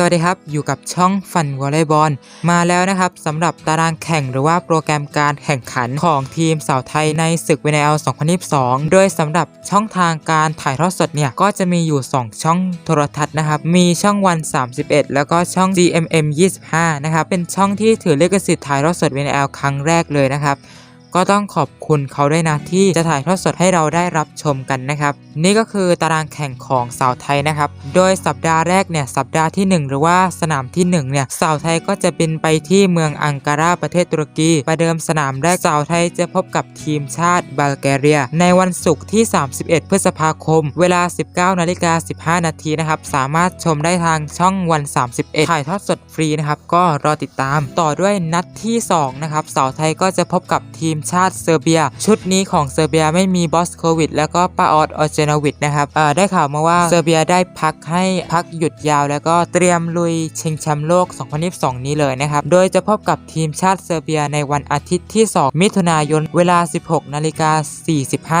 สวัสดีครับ อยู่กับช่องฟันวอลเลย์บอลมาแล้วนะครับสำหรับตารางแข่งหรือว่าโปรแกรมการแข่งขันของทีมสาวไทยในศึก VNL 2022 โดยสำหรับช่องทางการถ่ายทอดสดเนี่ย ก็จะมีอยู่ 2 ช่องโทรทัศน์นะครับ มีช่องวัน 31 แล้วก็ช่อง GMM 25 นะครับ เป็นช่องที่ถือเลขสิทธิ์ถ่ายทอดสด VNL ครั้งแรกเลยนะครับ ก็ต้องขอบคุณเขาด้วยนะที่จะถ่ายทอดสดให้เราได้รับชมกันนะครับ นี่ก็คือตารางแข่งของสาวไทยนะครับ โดยสัปดาห์แรกเนี่ยสัปดาห์ที่ 1 หรือว่าสนามที่1เนี่ยสาวไทยก็จะบินไปที่เมืองอังการาประเทศตุรกีประเดิมสนามแรกสาวไทยจะพบกับทีมชาติบัลแกเรีย ในวันศุกร์ที่ 31 พฤษภาคม เวลา 19นาฬิกา15 นาทีนะครับสามารถชมได้ทางช่องวัน 31 ถ่ายทอดสดฟรีนะครับก็รอติดตามต่อด้วยนัดที่2นะครับสาวไทยก็จะพบกับทีมชาติเซอร์เบีย ชุดนี้ของเซอร์เบียไม่มีบอสโควิด แล้วก็ปาออดออเจนวิดนะครับอ่าได้ข่าวมาว่าเซอร์เบียได้พักให้พักหยุดยาว แล้วก็เตรียมลุยชิงแชมป์โลก 2022 นี้เลยนะครับ โดยจะพบกับทีมชาติเซอร์เบียในวันอาทิตย์ที่ 2 มิถุนายน เวลา 16 นาฬิกา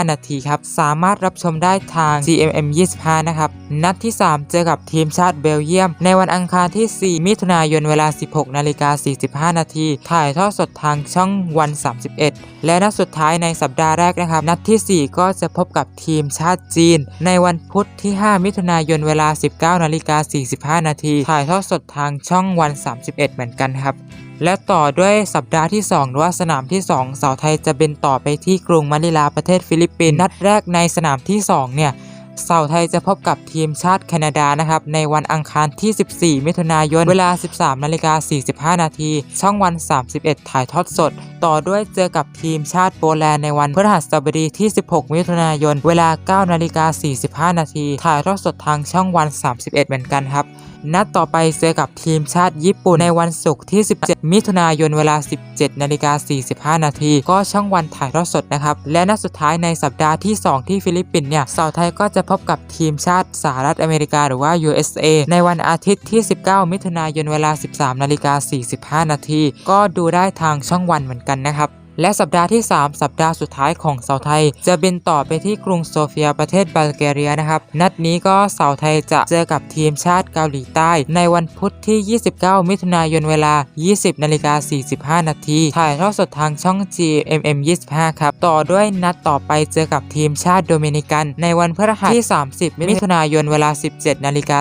45 นาทีครับ สามารถรับชมได้ทาง GMM 25 นะครับ นัดที่ 3 เจอกับทีมชาติเบลเยียม ในวันอังคารที่ 4 มิถุนายน เวลา 16 นาฬิกา 45 นาที ถ่ายทอดสดทางช่องวัน 31และนัดสุดท้ายในสัปดาห์แรกนะครับ นัดที่ 4 ก็จะพบกับทีมชาติจีน ในวันพุธที่ 5 มิถุนายนเวลา 19นาฬิกา45 นาทีถ่ายทอดสดทางช่องวัน 31 เหมือนกันครับและต่อด้วยสัปดาห์ที่ 2 หรือว่าสนามที่ 2 สาวไทยจะเป็นต่อไปที่กรุงมะนิลาประเทศฟิลิปปินส์นัดแรกในสนามที่ 2 เนี่ย สาวไทยจะพบกับทีมชาติแคนาดานะครับในวันอังคารที่ 14 มิถุนายน เวลา 13นาฬิกา45 นาที ช่องวัน 31 ถ่ายทอดสด ต่อด้วยเจอกับทีมชาติโปแลนด์ในวันพฤหัสบดีที่ 16 มิถุนายน เวลา 9นาฬิกา45 นาที ถ่ายทอดสดทางช่องวัน 31 เหมือนกันครับนัดต่อไปเจอกับทีมชาติญี่ปุ่นในวันศุกร์ที่ 17 มิถุนายนเวลา 17 นาฬิกา 45 นาที ก็ช่องวันถ่ายทอดสดนะครับ และนัดสุดท้ายในสัปดาห์ที่ 2 ที่ฟิลิปปินส์เนี่ยสาวไทยก็จะพบกับทีมชาติสหรัฐอเมริกาหรือว่า USA ในวันอาทิตย์ที่ 19 มิถุนายนเวลา 13 นาฬิกา 45 นาที ก็ดูได้ทางช่องวันเหมือนกันนะครับ และสัปดาห์ที่ 3 สัปดาห์สุดท้ายของสาวไทย จะบินต่อไปที่กรุงโซเฟียประเทศบัลแกเรียนะครับ นัดนี้ก็สาวไทยจะเจอกับทีมชาติเกาหลีใต้ ในวันพุธที่ 29 มิถุนายนเวลา 20นาฬิกา45 นาที ถ่ายทอดสดทางช่อง GMM 25 ครับ ต่อด้วยนัดต่อไปเจอกับทีมชาติโดมินิกัน ในวันพฤหัสที่ 30 มิถุนายนเวลา 17นาฬิกา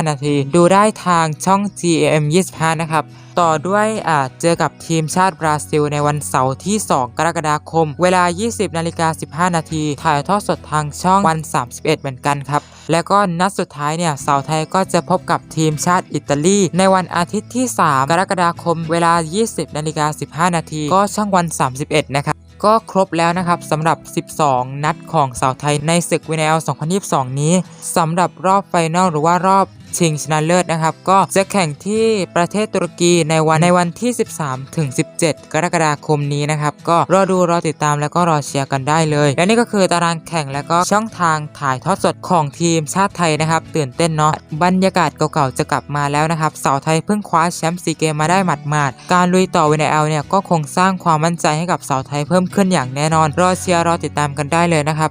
45 นาที ดูได้ทางช่อง GMM 25 นะครับต่อด้วยอ่าเจอกับทีมชาติบราซิลในวันเสาร์ที่ 2 กรกฎาคม เวลา 20นาฬิกา15 นาที ถ่ายทอดสดทางช่องวัน 31 เหมือนกันครับ แล้วก็นัดสุดท้ายเนี่ยสาวไทยก็จะพบกับทีมชาติอิตาลี ในวันอาทิตย์ที่ 3 กรกฎาคม เวลา 20นาฬิกา15 นาที ก็ช่องวัน 31 นะครับก็ครบแล้วนะครับสำหรับ 12 นัดของสาวไทยในศึกวีน l 2022 นี้สำหรับรอบไฟนอลหรือว่ารอบ ชิงชนะเลิศนะครับก็จะแข่งที่ประเทศตุรกีในวันในวันที่ 13 ถึง 17 กรกฎาคมนี้นะครับก็รอดูรอติดตามแล้วก็รอเชียร์กันได้เลย และนี่ก็คือตารางแข่งแล้วก็ช่องทางถ่ายทอดสดของทีมชาติไทยนะครับตื่นเต้นเนาะบรรยากาศเก่าๆจะกลับมาแล้วนะครับสาวไทยเพิ่งคว้าแชมป์ซีเกมมาได้หมาดๆการลุยต่อวีน l เนี่ยก็คงสร้างความมั่นใจให้กับสาวไทยเพิ่มขึ้นอย่างแน่นอนรอเชียร์รอติดตามกันได้เลยนะครับ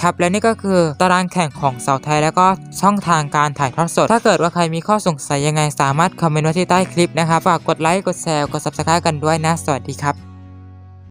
ครับและนี่ก็คือตารางแข่งของสาวไทยแล้วก็ช่องทางการถ่ายทอดสด ถ้าเกิดว่าใครมีข้อสงสัยยังไงสามารถคอมเมนต์ไว้ที่ใต้คลิปนะครับฝากกดไลค์กดแชร์กด subscribe กันด้วยนะ สวัสดีครับ